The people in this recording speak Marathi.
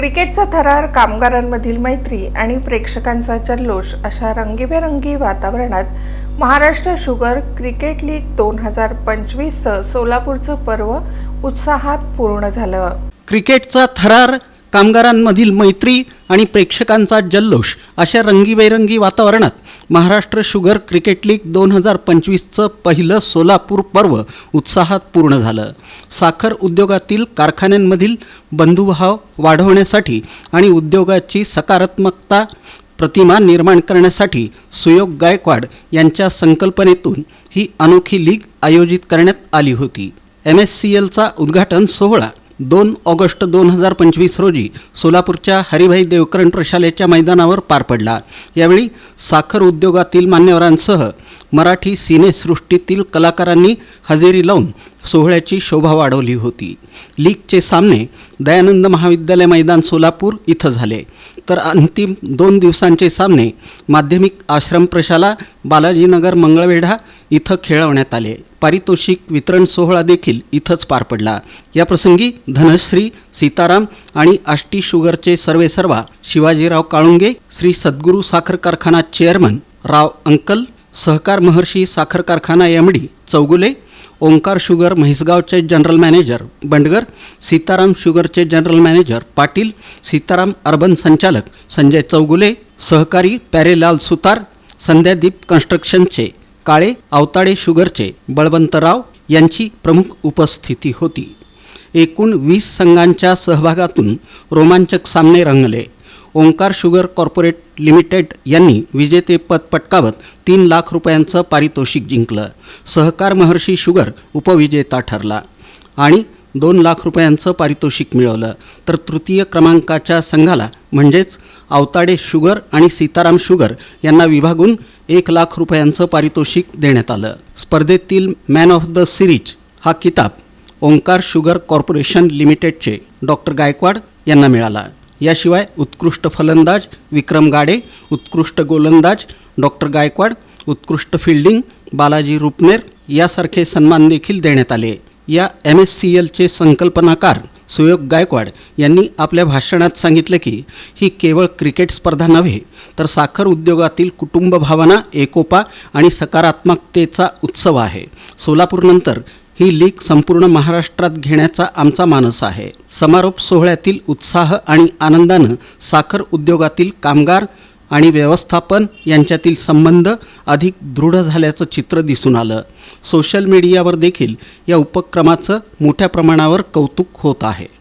क्रिकेटचा थरार कामगारांमधील मैत्री आणि प्रेक्षकांचा जल्लोष अशा रंगीबेरंगी वातावरणात महाराष्ट्र शुगर क्रिकेट लीग दोन हजार पंचवीसचं सोलापूरचं पर्व उत्साहात पूर्ण झालं. क्रिकेटचा थरार कामगारांमधील मैत्री आणि प्रेक्षकांचा जल्लोष अशा रंगीबेरंगी वातावरणात महाराष्ट्र शुगर क्रिकेट लीग दोन हजार पंचवीसचं पहिलं सोलापूर पर्व उत्साहात पूर्ण झालं. साखर उद्योगातील कारखान्यांमधील बंधुभाव वाढवण्यासाठी आणि उद्योगाची सकारात्मकता प्रतिमा निर्माण करण्यासाठी सुयोग गायकवाड यांच्या संकल्पनेतून ही अनोखी लीग आयोजित करण्यात आली होती. एम एस सी एलचा उद्घाटन सोहळा दोन ऑगस्ट दोन हजार पंचवीस रोजी सोलापूरच्या हरिभाई देवकरण प्रशालेच्या मैदानावर पार पडला. यावेळी साखर उद्योगातील मान्यवरांसह मराठी सिनेसृष्टीतील कलाकारांनी हजेरी लावून सोहळ्याची शोभा वाढवली होती. लीगचे सामने दयानंद महाविद्यालय मैदान सोलापूर इथं झाले. तर अंतिम दोन दिवसांचे सामने माध्यमिक आश्रम प्रशाला बालाजीनगर मंगळवेढा इथं खेळवण्यात आले. पारितोषिक वितरण सोहळा देखील इथंच पार पडला. या प्रसंगी धनश्री सीताराम आणि आष्टी शुगरचे सर्वेसर्वा शिवाजीराव काळुंगे श्री सद्गुरू साखर कारखाना चेअरमन राव अंकल सहकार महर्षी साखर कारखाना M D Chougule Omkar sugar म्हैसगावचे general manager Bandgar Sitaram शुगरचे general manager Patil Sitaram urban संचालक संजय चौगुले सहकारी प्यारेलाल सुतार संध्यादीप कन्स्ट्रक्शनचे काळे अवताडे शुगरचे बळवंतराव यांची प्रमुख उपस्थिती होती. एकूण वीस संघांच्या सहभागातून रोमांचक सामने रंगले. ओंकार शुगर कॉर्पोरेट लिमिटेड यांनी विजेतेपद पटकावत तीन लाख रुपयांचं पारितोषिक जिंकलं. सहकार महर्षी शुगर उपविजेता ठरला. आणि दोन लाख रुपयांचं पारितोषिक मिळवलं. तर तृतीय क्रमांकाच्या संघाला म्हणजेच आवताडे शुगर आणि सीताराम शुगर यांना विभागून एक लाख रुपयांचं पारितोषिक देण्यात आलं. स्पर्धेतील मॅन ऑफ द सिरीज हा किताब ओंकार शुगर कॉर्पोरेशन लिमिटेडचे डॉक्टर गायकवाड यांना मिळाला. याशिवाय उत्कृष्ट फलंदाज विक्रम गाडे उत्कृष्ट गोलंदाज डॉक्टर गायकवाड उत्कृष्ट फिल्डिंग बालाजी रुपनेर यासारखे सन्मान देखील देण्यात आले. या एम एस सी एलचे संकल्पनाकार सुयोग गायकवाड यांनी आपल्या भाषणात सांगितले की ही केवळ क्रिकेट स्पर्धा नव्हे तर साखर उद्योगातील कुटुंब भावना एकोपा आणि सकारात्मकतेचा उत्सव आहे. सोलापूरनंतर ही लीग संपूर्ण महाराष्ट्रात घेण्याचा आमचा मानस आहे. समारोप सोहळ्यातील उत्साह आणि आनंदानं साखर उद्योगातील कामगार आणि व्यवस्थापन यांच्यातील संबंध अधिक दृढ झाल्याचं चित्र दिसून आलं. सोशल मीडियावर देखील या उपक्रमाचं मोठ्या प्रमाणावर कौतुक होत आहे.